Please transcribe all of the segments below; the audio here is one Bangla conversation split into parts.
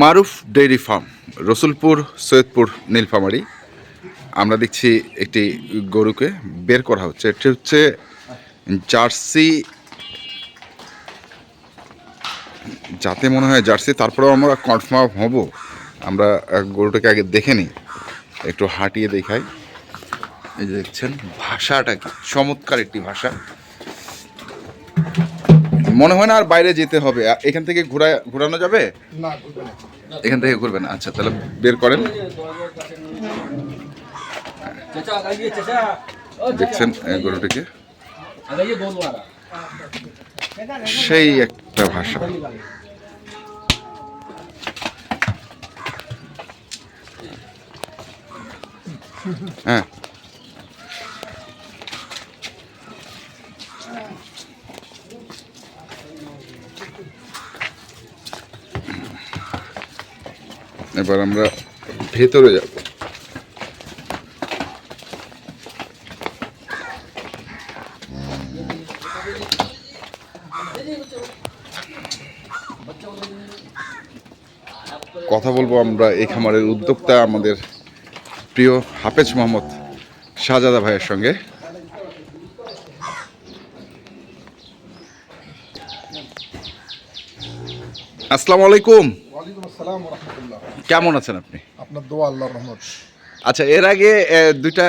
Maruf dairy farm, Rasulpur, Saidpur Nilphamari. আমরা দেখছি একটি গরুকে বের করা হচ্ছে। এটি হচ্ছে জার্সি, যাতে মনে হয় জার্সি, তারপরেও আমরা কনফার্ম হব। আমরা গরুটাকে আগে দেখে নিই, একটু হাঁটিয়ে দেখাই। এই যে দেখছেন, ভাষাটা কি? চমৎকার একটি ভাষা। মনে হয় না আর বাইরে যেতে হবে। এখান থেকে ঘোরা ঘোরানো যাবে? এখান থেকে ঘুরবেন আচ্ছা তাহলে বের করেন। দেখছেন গরুটিকে। সেই একটা ভাষা। হ্যাঁ। এবার আমরা ভেতরে যাব। কথা বলব আমরা এই খামারের উদ্যোক্তা আমাদের প্রিয় হাফেজ মোহাম্মদ শাহজাদা ভাইয়ের সঙ্গে। আসসালামু আলাইকুম। ওয়ালাইকুম আসসালাম কেমন আছেন আপনি? আপনার দোয়া আল্লাহ রহমত। আচ্ছা এর আগে দুইটা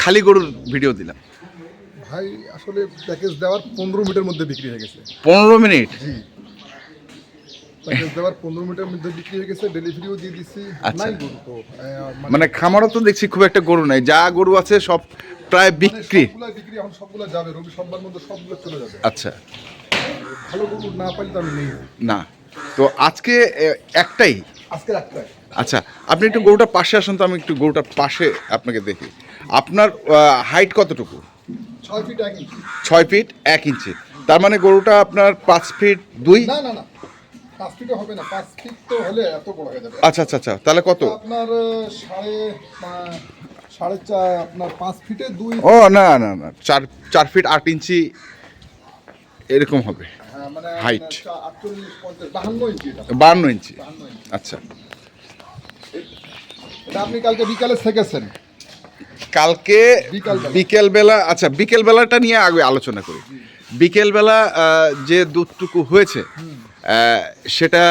খালি গরুর ভিডিও দিলাম। ভাই আসলে প্যাকেজ দেওয়ার পনেরো মিনিটের মধ্যে বিক্রি হয়ে গেছে। পনেরো মিনিট? জি। প্যাকেজ দেওয়ার পনেরো মিনিটের মধ্যে বিক্রি হয়ে গেছে ডেলিভারিও দিয়ে দিচ্ছি। আচ্ছা। নাই গরু তো মানে মানে খামারও তো দেখছি খুব একটা গরু নাই যা গরু আছে সব প্রায় বিক্রি। বিক্রি এখন সবগুলো যাবে রবি সবার মধ্যে সবগুলো চলে যাবে। আচ্ছা। ভালো গরু না পাইলে তো আমি নেই। না তো আজকে একটাই আজকে রাখতে আচ্ছা আপনি একটু গরুটার পাশে আসুন তো আমি একটু গরুটার পাশে আপনাকে দেখি। আপনার হাইট কতটুকু? ছয় ফিট এক ইঞ্চি ছয় ফিট এক ইঞ্চি তার মানে গরুটা আপনার পাঁচ ফিট দুই? না না না। পাঁচ ফিটে হবে না পাঁচ ফিট তো হলে এত বড় হয়ে যাবে। আচ্ছা আচ্ছা আচ্ছা তাহলে কত? আপনার সাড়ে সাড়ে চার আপনার পাঁচ ফিটে দুই ও না না না চার চার ফিট আট ইঞ্চি এরকম হবে। পঞ্চাশ বাহান্ন ইঞ্চি আচ্ছা। আপনি কালকে বিকালে শেখেছেন। কালকে বিকালবেলা। আচ্ছা বিকেলবেলাটা নিয়ে আগে আলোচনা করি। বিকেলবেলা যে দুধটুকু হয়েছে সেটা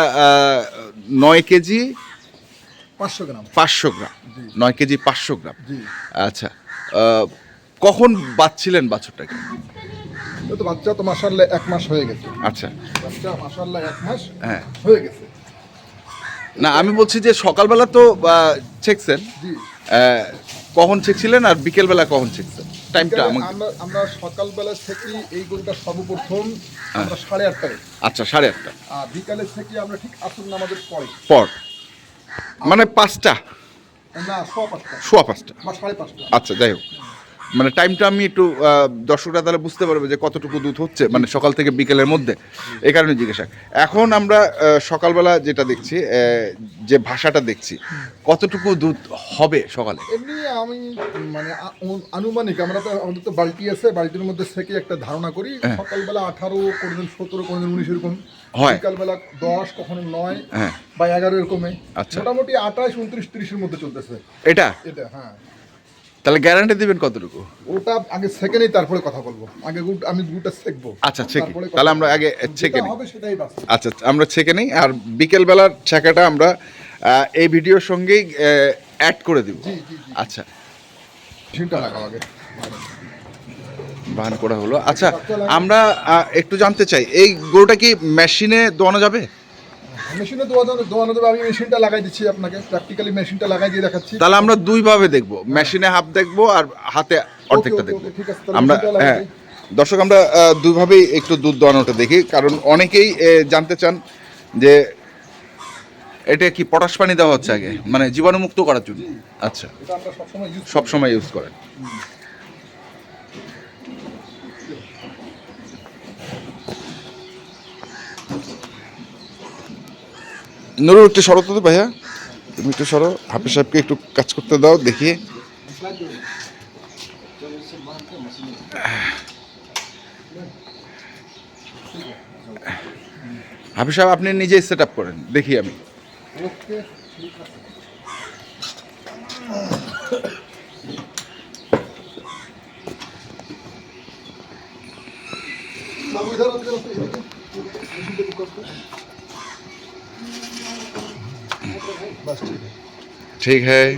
নয় কেজি পাঁচশো গ্রাম। পাঁচশো গ্রাম। নয় কেজি পাঁচশো গ্রাম। আচ্ছা কখন বাচ্ছিলেন বাছুরটাকে? তো বাচ্চা তো মাসাল্লাহ এক মাস হয়ে গেছে। আচ্ছা। বাচ্চা মাসাল্লাহ এক মাস হ্যাঁ। হয়ে গেছে। না আমি বলছি যে সকালবেলা তো ছেকছেন কখন ছেকছিলেন আর বিকেলবেলা কখন ছেকছেন টাইমটা আমরা আমরা সকালবেলা থেকে এই গরুটা সর্বপ্রথম আমরা সাড়ে আটটায় আচ্ছা সাড়ে আটটা। আর বিকালে থেকে আমরা ঠিক আসুন নামাজের পরে। পর। মানে পাঁচটা? না সোয়া পাঁচটা। সোয়া পাঁচটা। সাড়ে পাঁচটা। আচ্ছা যাই হোক। মানে টাইমটা আমি একটু দর্শকরা তাহলে বুঝতে পারবে যে কতটুকু দুধ হচ্ছে মানে সকাল থেকে বিকেলের মধ্যে। এই কারণে জিজ্ঞাসা। এখন আমরা সকালবেলা যেটা দেখছি যে ভাষাটা দেখছি কতটুকু দুধ হবে সকালে? এমনি আমি মানে আনুমানিক আমরা তো আমাদের তো বালতি আছে বালতির মধ্যে থেকে একটা ধারণা করি হ্যাঁ। সকালবেলা আঠারো কোনোদিন সতেরো কোনোদিন উনিশ এরকম। হয়। বিকালবেলা দশ কখনো নয় হ্যাঁ। বা এগারো এরকমে। আচ্ছা। মোটামুটি আঠাশ উনত্রিশ তিরিশের মধ্যে চলতেছে। এটা? এটা হ্যাঁ। তাহলে গ্যারান্টি দিবেন কতটুকু? ওটা আগে সেকে নেই তারপরে কথা বলব। আগে গুড আমি গুডটা সেকবো আচ্ছা ছেকে। তাহলে আমরা আগে ছেকে নিই। আচ্ছা আমরা ছেকে নিই আর বিকেলবেলার ছেঁকাটা আমরা এই ভিডিওর সঙ্গেই অ্যাড করে দিব। আচ্ছা। ঝিনটা লাগাও আগে। বাহান করা হলো। আচ্ছা আমরা একটু জানতে চাই এই গরুটা কি মেশিনে দোয়ানো যাবে? মেশিনে দোয়ানো দোয়ানো দেবে আমি মেশিনটা লাগাই দিচ্ছি আপনাকে প্র্যাকটিক্যালি মেশিনটা লাগাই দিয়ে দেখাচ্ছি। তাহলে আমরা দুইভাবে দেখব মেশিনে হাফ দেখব আর হাতে অর্ধেকটা দেখব। আমরা হ্যাঁ দর্শক আমরা দুইভাবেই একটু দুধ দোয়ানোটা দেখি কারণ অনেকেই জানতে চান যে এটা কি পটাশ পানি দেওয়া হচ্ছে আগে? মানে জীবাণুমুক্ত করার জন্য। আচ্ছা সবসময় সব সময় ইউজ করেন। নুরু একটু সরো তো ভাইয়া। তুমি একটু সরো, হাফিজ সাহেবকে একটু কাজ করতে দাও, দেখি। হাফিজ সাহেব, আপনি নিজেই সেট আপ করেন, দেখি আমি। ওকে ঠিক बस ठीक है ঠিক হ্যাঁ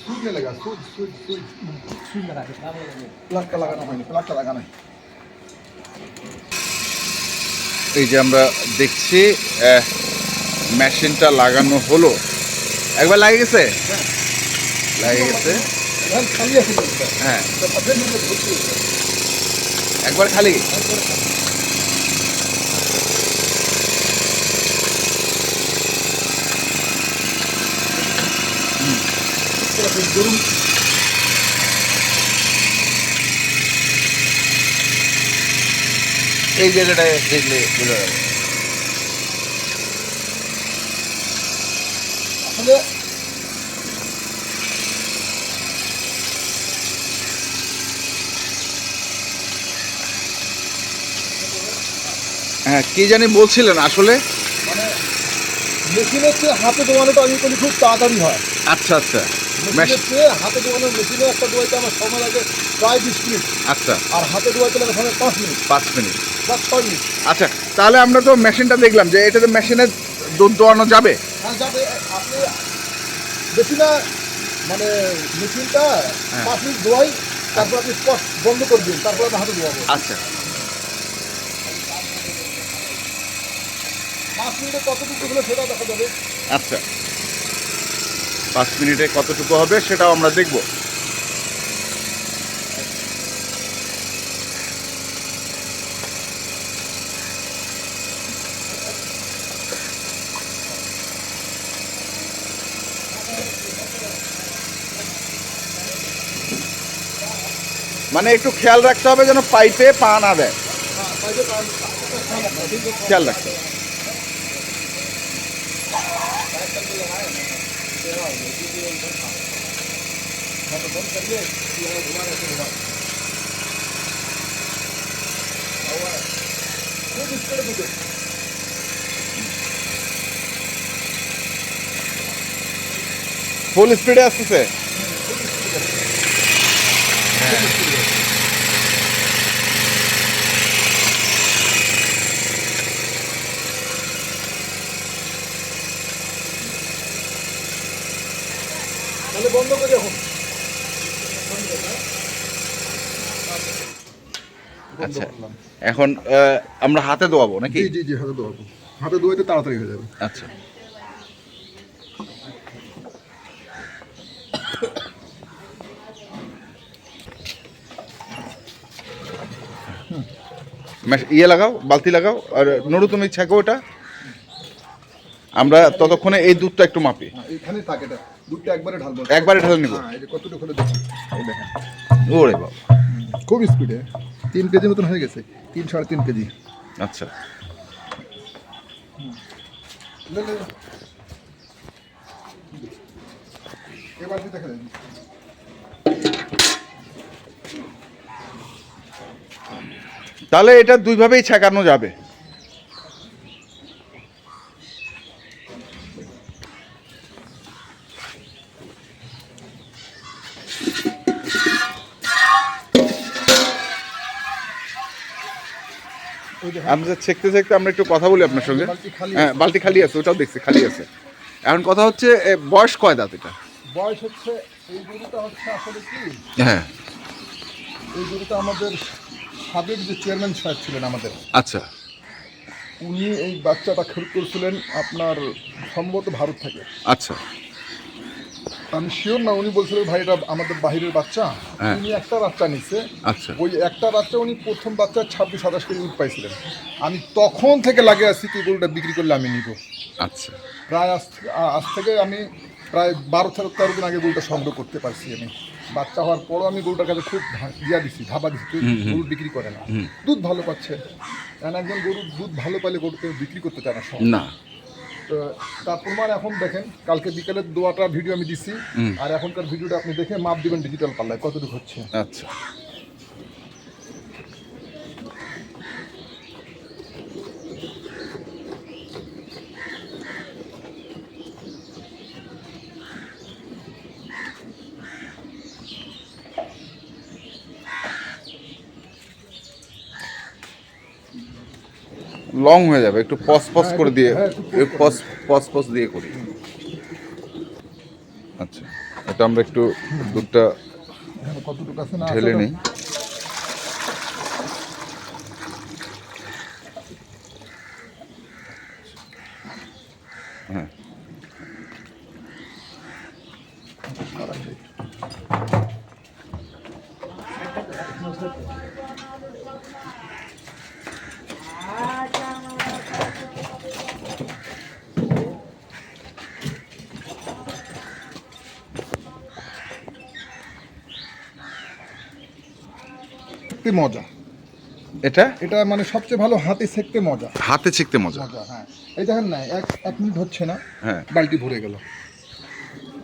सूज नहीं लगा सूज सूज सूज प्लग का लगाना है प्लग का लगाना है এই যে আমরা দেখছি আহ, মেশিনটা লাগানো হলো একবার লাগে গেছে লাগে গেছে ধান খালি আছে বলতে হ্যাঁ তো পাশের মধ্যে ভর্তি আছে। একবার খালি তারপরে গরুর এই জায়গাটায় দেখলে বোঝা যাবে। হ্যাঁ কি জানি বলছিলেন আসলে? মানে মেশিনের চেয়ে হাতে দোয়ানোটা আমি করি খুব তাড়াতাড়ি হয়। আচ্ছা আচ্ছা। হাতে মেশিনে একটা আমার সময় লাগে প্রায় বিশ মিনিট। আচ্ছা। আর হাতে দোয়াইতে লাগে সময় পাঁচ মিনিট। পাঁচ মিনিট। ছয় মিনিট। আচ্ছা তাহলে আমরা তো মেশিনটা দেখলাম যে এটাতে মেশিনে দুধ দোয়ানো যাবে? হ্যাঁ যাবে। আপনি বেশি না মানে মেশিনটা হ্যাঁ। পাঁচ মিনিট ধোয়াই তারপর আপনি স্পট বন্ধ করে দিন তারপর আমি হাতে ধোয়াবো আচ্ছা। পাঁচ মিনিটে কতটুকু হলে সেটা দেখা যাবে? আচ্ছা। পাঁচ মিনিটে কতটুকু হবে সেটাও আমরা দেখব। মানে একটু খেয়াল রাখতে হবে যেন পাইপে পা না দেয়। হ্যাঁ পাইপে পান খেয়াল রাখতে হবে খুব স্পিডে ঢুকে ফুল স্পিডে আসতেছে তাহলে বন্ধ করে এখন আচ্ছা এখন আমরা হাতে দোয়াবো নাকি? জি জি জি হাতে ধোয়াবো। হাতে ধোয়াইতে তাড়াতাড়ি হয়ে যাবে। আচ্ছা। ইয়ে লাগাও বালতি লাগাও আর নড়ু তুমি ছাকো ওটা। আমরা ততক্ষণে এই দুধটা একটু মাপি। থাকে দুধটা একবারে ঢালবো। একবারে ঢেলে নিব। হ্যাঁ কতটুকু হলে দেখুন। এই দেখেন। ওরে বাবা। খুব স্পিডে তিন কেজি মতন হয়ে গেছে তিন সাড়ে তিন কেজি। আচ্ছা। এবার দেখা যায়। তাহলে এটা দুইভাবেই ছেঁকানো যাবে। দেখেন আমরা ছেঁকতে ছেঁকতে আমরা একটু কথা বলি আপনার সঙ্গে। খালি হ্যাঁ বালতি খালি আছে ওটাও দেখছি খালি আছে। এখন কথা হচ্ছে বয়স কয় দাঁত এটা? বয়স হচ্ছে এই গরুটা হচ্ছে আসলে কি? হ্যাঁ। এই গরুটা আমাদের সাবেক যে চেয়ারম্যান সাহেব ছিলেন আমাদের আচ্ছা। উনি এই বাচ্চাটা খরিদ করেছিলেন আপনার সম্ভবত ভারত থেকে। আচ্ছা। আমি শিওর না উনি বলছিলেন ভাই এটা আমাদের বাহিরের বাচ্চা। হ্যাঁ। উনি একটা বাচ্চা নিছে। আচ্ছা। ওই একটা বাচ্চা উনি প্রথম বাচ্চা ছাব্বিশ সাতাশ কেজি দুধ পাইছিলেন। আমি তখন থেকে লাগে আছি কি গরুটা বিক্রি করলে আমি নিব। আচ্ছা। প্রায় আজ আ- আজ থেকে আমি প্রায় বারো তেরো তেরো দিন আগে গরুটা সংগ্রহ করতে পারছি আমি। বাচ্চা হওয়ার পরও আমি গরুটার কাছে খুব ধা- ইয়া দিছি ধাবা দিছি কেউ গরু বিক্রি করে না। দুধ ভালো পাচ্ছে। কারণ একজন গরুর দুধ ভালো পাইলে গরুকে বিক্রি করতে চায় না। না। তার প্রমাণ এখন দেখেন কালকে বিকেলের দোয়াটা ভিডিও আমি দিচ্ছি আর এখনকার ভিডিওটা আপনি দেখে মাপ দিবেন ডিজিটাল পাল্লায় কতটুকু হচ্ছে। আচ্ছা। লং হয়ে যাবে একটু পস পস হ্যাঁ, করে দিয়ে হ্যাঁ, পস পস পস দিয়ে করি। আচ্ছা এটা আমরা একটু দুধটা ঢেলে নিই হ্যাঁ সেঁকতে মজা। এটা এটা মানে সবচেয়ে ভালো হাতে সেকতে মজা। হাতে শিখতে মজা। মজা হ্যাঁ। এই দেখেন না এক এক মিনিট হচ্ছে না। হ্যাঁ। বালতি ভরে গেল।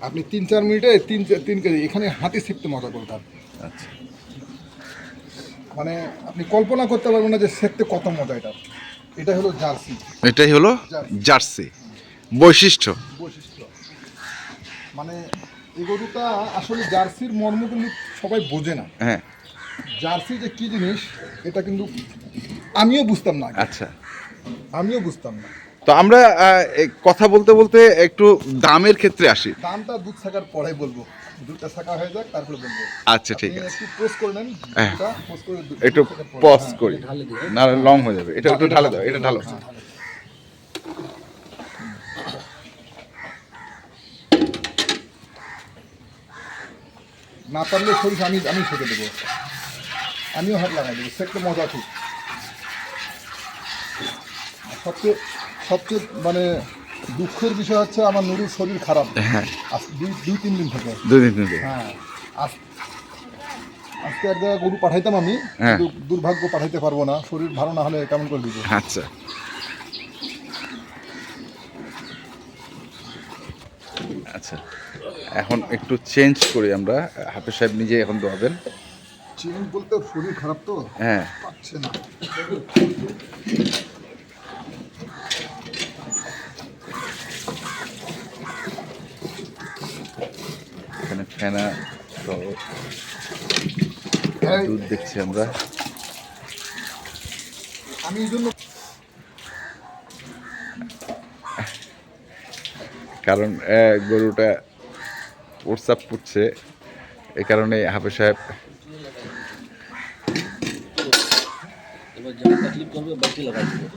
আপনি তিন চার মিনিটে তিন তিন কেজি এখানে হাতে সেকতে মজা করবেন আচ্ছা। মানে আপনি কল্পনা করতে পারবেন না যে সেকতে কত মজা এটা। এটা হলো জার্সি। এটাই হলো জার্সি। বৈশিষ্ট্য। বৈশিষ্ট্য। মানে এই গরুটা আসলে জার্সির মর্ম কিন্তু সবাই বোঝে না। হ্যাঁ। জার্সি যে কি জিনিস এটা কিন্তু আমিও বুঝতাম না আচ্ছা। আমিও বুঝতাম না। তো আমরা কথা বলতে বলতে একটু দামের ক্ষেত্রে আসি। দামটা দুধ থাকার পরে বলব। দুধটা থাকা হয়ে যাক তারপরে বলব। আচ্ছা ঠিক আছে। একটু পোস্ট করে নেন হ্যাঁ। একটু পজ হ্যাঁ। করি। না লং হয়ে। যাবে। এটা একটু ঢালে দাও এটা ঢালো। হ্যাঁ, না পারলে শরীর আমি আমি দেবো। আমিও হাত লাগাই দেবো সেকতে মজা ঠিক। সবচেয়ে সবচেয়ে মানে দুঃখের বিষয় হচ্ছে আমার নুরুর শরীর খারাপ। হ্যাঁ। দুই দুই তিন দিন থেকে। দুই তিন দিন। হ্যাঁ আজ আজকে এক জায়গায় গরু পাঠাইতাম আমি হ্যাঁ। দুর্ভাগ্য পাঠাইতে পারব না শরীর ভালো না হলে কেমন করে দিব? আচ্ছা। আচ্ছা এখন একটু চেঞ্জ করি আমরা। হাফিজ সাহেব নিজে এখন দোয়াবেন চেঞ্জ বলতে শরীর খারাপ তো? হ্যাঁ। পাচ্ছে না। এখানে ফেনা এই, দুধ দেখছি আমরা। আমি এই জন্য কারণ গরুটা প্রস্রাব করছে। এই কারণে হাফে সাহেব এবার যখন করবে বালতি লাগাই দেবো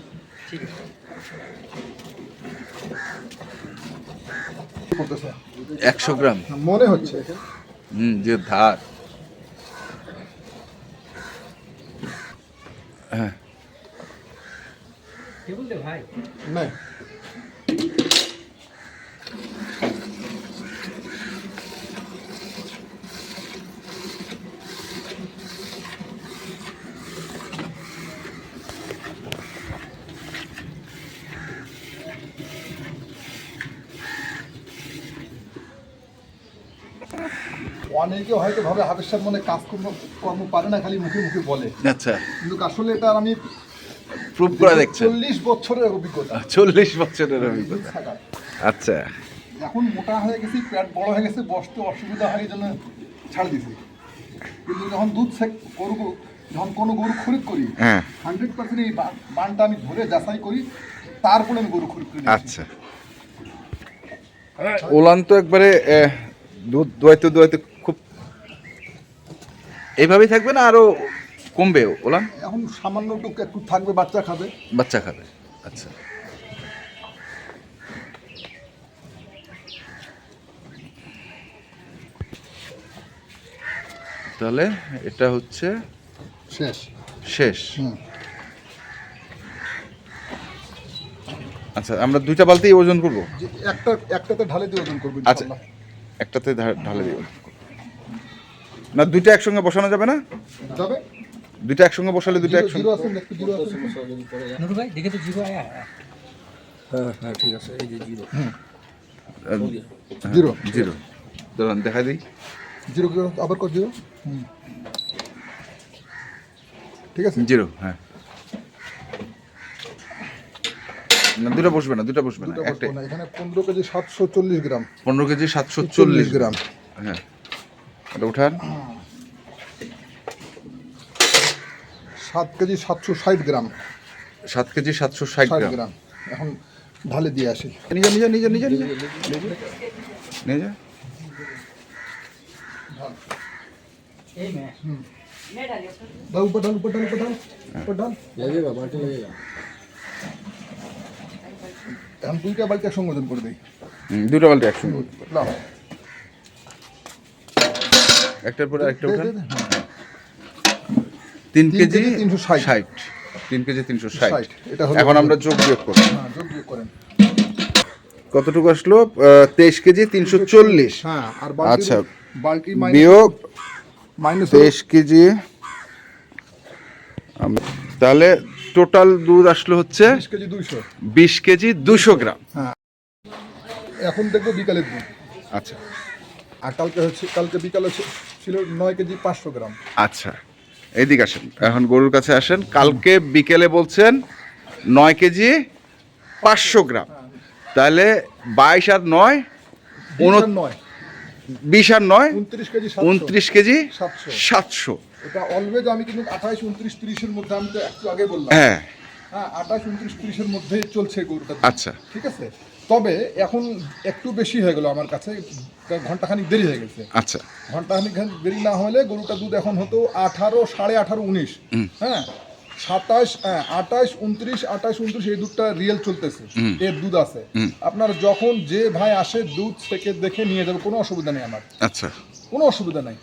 ঠিক আছে। একশো গ্রাম। মনে হচ্ছে। হুম যে ধার। হ্যাঁ। কে বললে ভাই? না অনেকে হয়তো ভাবে হাবেশার মনে কাজ কর্ম পারে না খালি মুখে মুখে বলে। আচ্ছা। কিন্তু আসলে এটা আমি প্রুভ করে দেখছেন? চল্লিশ বছরের অভিজ্ঞতা। চল্লিশ বছরের অভিজ্ঞতা। আচ্ছা। এখন মোটা হয়ে গেছি পেট বড় হয়ে গেছে বসতে অসুবিধা হয় জন্য ছাড় দিছি কিন্তু যখন দুধ সেক গরু যখন কোনো গরু খরিদ করি হ্যাঁ। হান্ড্রেড পার্সেন্ট এই বানটা আমি ধরে যাচাই করি তারপরে আমি গরু খরিদ করি আচ্ছা। ওলান তো একবারে দুধ দোয়াইতে দোয়াইতে এইভাবেই থাকবে না আরও কমবে ওলান? এখন সামান্য টুক একটু থাকবে বাচ্চা খাবে। বাচ্চা খাবে আচ্ছা। তাহলে এটা হচ্ছে শেষ। শেষ। আচ্ছা আমরা দুইটা বালতি ওজন করব? একটা একটাতে ঢালে দিয়ে ওজন করবে আচ্ছা একটাতে ঢালে দিব না দুইটা একসঙ্গে বসানো যাবে না? যাবে। দুইটা একসঙ্গে বসালে দুইটা একসঙ্গে জিরো আছে একটু জিরো আছে? সমস্যা যদি পড়ে যায় নুরু ভাই দেখে তো জিরো আয়া হ্যাঁ হ্যাঁ ঠিক আছে এই যে জিরো। জিরো। জিরো। দাঁড়ান দেখা দিই। জিরো আবার কর জিরো। হুম। ঠিক আছে? জিরো হ্যাঁ। না দুটো বসবে না দুটো বসবে না এখানে পনেরো কেজি সাতশো চল্লিশ গ্রাম। পনেরো কেজি সাতশো চল্লিশ গ্রাম। হ্যাঁ। এটা উঠান সাত কেজি সাতশো ষাট গ্রাম সাত কেজি সাতশো ষাট ষাট গ্রাম গ্রাম এখন ঢালে দিয়ে আসি নিজে নিজে নিজে নিজে নিজে নিজে দাও উপর ঢাল উপর ঢাল উপর ঢাল উপর ঢাল लगेगा बाल्टी लगेगा এখন দুইটা বালতি একসঙ্গে ওজন করে দিই হুম, দুটো বালতি একসঙ্গে লাও একটার পরে একটা উঠান হ্যাঁ। তিন কেজি তিনশো ষাট। তিন কেজি তিনশো ষাট। এখন আমরা যোগ বিয়োগ করি। হ্যাঁ যোগ বিয়োগ করেন। কতটুকু আসলো? তেইশ কেজি তিনশো চল্লিশ। হ্যাঁ আর আচ্ছা। বিয়োগ তেইশ কেজি। তাহলে টোটাল দুধ আসলো হচ্ছে বিশ কেজি বিশ কেজি দুশো গ্রাম। এখন দেখব বিকালের দুধ। আচ্ছা। আর কালকে হচ্ছে কালকে বিকালে ছিল নয় কেজি পাঁচশো গ্রাম। আচ্ছা এইদিকে আসেন। এখন গরুর কাছে আসেন। কালকে বিকেলে বলছেন নয় কেজি পাঁচশো গ্রাম। তাহলে বাইশ আর নয় নয়। বিশ আর নয় উনত্রিশ কেজি উনত্রিশ কেজি সাতশো। সাতশো। এটা অলওয়েজ আমি কিন্তু আঠাশ উনত্রিশ তিরিশের মধ্যে আমি তো একটু আগে বললাম। হ্যাঁ। হ্যাঁ আঠাশ উনত্রিশ তিরিশের মধ্যেই চলছে গরুটা। আচ্ছা। ঠিক আছে? তবে এখন একটু বেশি হয়ে গেল আমার কাছে ঘন্টাখানিক দেরি হয়ে গেছে। আচ্ছা। ঘন্টাখানিক দেরি না হলে গরুটা দুধ এখন হতো আঠারো সাড়ে আঠারো উনিশ। হ্যাঁ সাতাশ হ্যাঁ আঠাশ উনত্রিশ আঠাশ উনত্রিশ এই দুধটা রিয়েল চলতেছে। এর দুধ আছে। আপনার যখন যে ভাই আসে দুধ থেকে দেখে নিয়ে যাবে কোনো অসুবিধা নেই আমার। আচ্ছা। কোনো অসুবিধা নাই।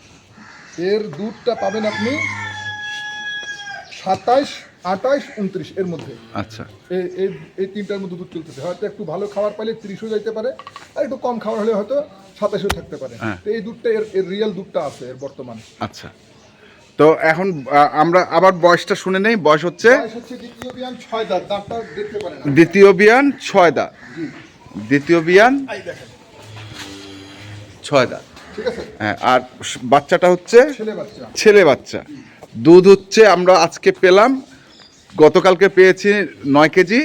এর দুধটা পাবেন আপনি সাতাইশ আঠাইশ উনত্রিশ এর মধ্যে। আচ্ছা। এই- এই এই তিনটার মধ্যে দুধ চলতেছে। হয়তো একটু ভালো খাবার পাইলে ত্রিশও যাইতে পারে আর একটু কম খাবার হলে হয়তো সাতাশও থাকতে পারে। হ্যাঁ। তো এই দুধটা এর এর রিয়েল দুধটা আছে এর বর্তমান। আচ্ছা। তো এখন আমরা আবার বয়সটা শুনে নেই। বয়স হচ্ছে? দ্বিতীয় বিয়ান ছয় দাঁত। দাঁতটা দেখতে পারেন দ্বিতীয় বিয়ান ছয় দাঁত। দ্বিতীয় বিয়ান ছয় দাঁত। ঠিক আছে? হ্যাঁ আর বাচ্চাটা হচ্ছে? ছেলে বাচ্চা। দুধ হচ্ছে আমরা আজকে পেলাম গতকালকে পেয়েছি নয় কেজি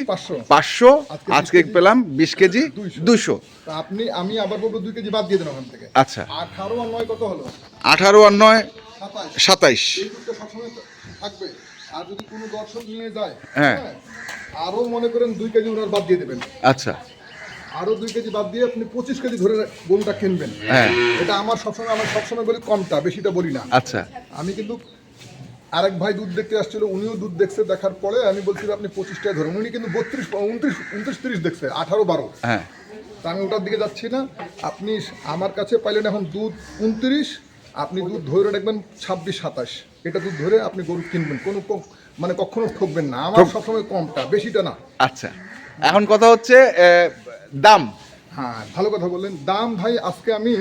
পাঁচশো। আজকে আজকে 20 পেলাম বিশ কেজি দুইশো। দুশো তা আপনি আমি আবার বলব দুই কেজি বাদ দিয়ে দেন ওখান থেকে। আচ্ছা। আঠারো আর নয় কত হলো? আঠারো আর নয় সাতাইশ। থাকবে। আর যদি কোনো দর্শক নিয়ে যায় হ্যাঁ। আরও মনে করেন দুই কেজি ওনার বাদ দিয়ে দেবেন। আচ্ছা। আরও দুই কেজি বাদ দিয়ে আপনি পঁচিশ কেজি ধরে গরুটা কিনবেন। হ্যাঁ। এটা আমার সবসময় আমার সবসময় বলি কমটা বেশিটা বলি না। আচ্ছা। আমি কিন্তু আরেক ভাই দুধ দেখতে আসছিল উনিও দুধ দেখছে দেখার পরে আমি বলছি আপনি পঁচিশটায় ধরুন। উনি কিন্তু বত্রিশ উনত্রিশ উনত্রিশ তিরিশ দেখছে আঠারো বারো। হ্যাঁ। তা আমি ওটার দিকে যাচ্ছি না। আপনি আমার কাছে পাইলেন এখন দুধ উনত্রিশ আপনি দুধ ধরে রাখবেন ছাব্বিশ সাতাশ। এটা দুধ ধরে আপনি গরু কিনবেন। কোনো মানে কখনো ঠকবেন না। আমার সবসময় কমটা বেশিটা না। আচ্ছা। এখন কথা হচ্ছে দাম। হ্যাঁ ভালো কথা বললেন। দাম ভাই আজকে আমি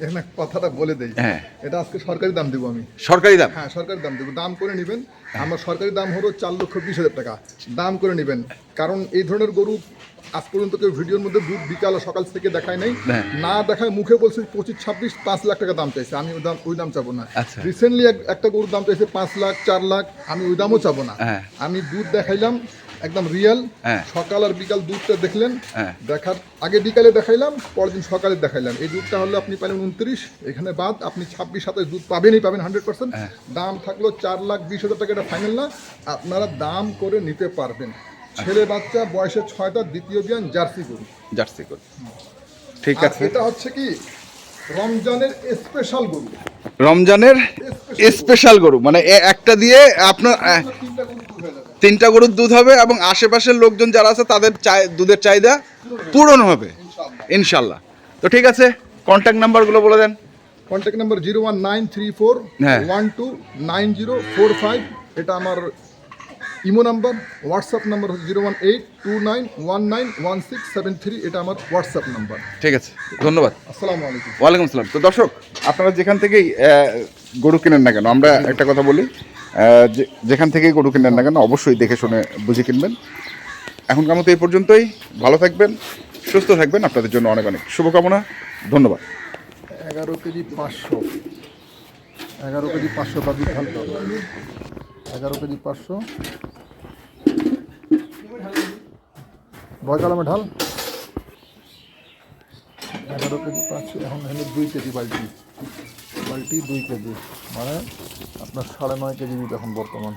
এখানে কথাটা বলে দেই। হ্যাঁ। এটা আজকে সরকারি দাম দেবো আমি। সরকারি দাম? হ্যাঁ সরকারি দাম দেবো। দাম করে নেবেন। আমার সরকারি দাম হলো চার লক্ষ বিশ হাজার টাকা। দাম করে নেবেন। কারণ এই ধরনের গরু আজ পর্যন্ত কেউ ভিডিওর মধ্যে দুধ বিকাল সকাল থেকে দেখায় নাই। হ্যাঁ। না দেখায় মুখে বলছে পঁচিশ ছাব্বিশ পাঁচ লাখ টাকা দাম চাইছে। আমি ওই দাম ওই দাম চাবো না। আচ্ছা। রিসেন্টলি একটা গরুর দাম চাইছে পাঁচ লাখ চার লাখ। আমি ওই দামও চাবো না। হ্যাঁ। আমি দুধ দেখাইলাম। একদম রিয়েল হ্যাঁ। সকাল আর বিকাল দুধটা দেখলেন। হ্যাঁ। দেখার আগে বিকালে দেখাইলাম পরের দিন সকালে দেখাইলাম। এই দুধটা হলে আপনি পেলেন উনত্রিশ। এখানে বাদ আপনি ছাব্বিশ সাতাশ দুধ পাবেনই পাবেন হান্ড্রেড পার্সেন্ট দাম থাকল চার লাখ বিশ হাজার টাকা এটা ফাইনাল না। আপনারা দাম করে নিতে পারবেন। ছেলে বাচ্চা বয়সে ছয়টা দ্বিতীয় বিয়ান জার্সি গরু। জার্সি গরু। ঠিক আছে। এটা হচ্ছে কি? রমজানের স্পেশাল গরু। রমজানের স্পেশাল গরু। মানে একটা দিয়ে আপনার তিনটা গরুর দুধ হবে এবং আশেপাশের লোকজন যারা আছে তাদের চাই- দুধের চাহিদা পূরণ হবে। ইনশাল্লাহ তো ঠিক আছে কন্ট্যাক্ট নাম্বারগুলো বলে দেন। Contact number zero one nine three four হ্যাঁ। One two nine zero four five এটা আমার ইমো নাম্বার। হোয়াটসঅ্যাপ নাম্বার হচ্ছে zero one eight two nine one nine one six seven three এটা আমার হোয়াটসঅ্যাপ নাম্বার। ঠিক আছে ধন্যবাদ। আসসালামু আলাইকুম। ওয়ালাইকুম আসসালাম। তো দর্শক আপনারা যেখান থেকেই গরু কেনেন না কেন? আমরা একটা কথা বলি যেখান থেকে গরু কেনেন না কেন, অবশ্যই দেখে শুনে বুঝে কিনবেন। এখনকার মতো এই পর্যন্তই। ভালো থাকবেন, সুস্থ থাকবেন। আপনাদের জন্য অনেক অনেক শুভকামনা। ধন্যবাদ। এগারো কেজি পাঁচশো। এগারো কেজি পাঁচশো ঢালতে হবে। এগারো কেজি পাঁচশো। ভয় কালামে ঢাল? এগারো কেজি পাঁচশো, এখন হলো দুই কেজি বালতি কোয়ালিটি দুই কেজি। মানে আপনার সাড়ে নয় কেজি এখন বর্তমান।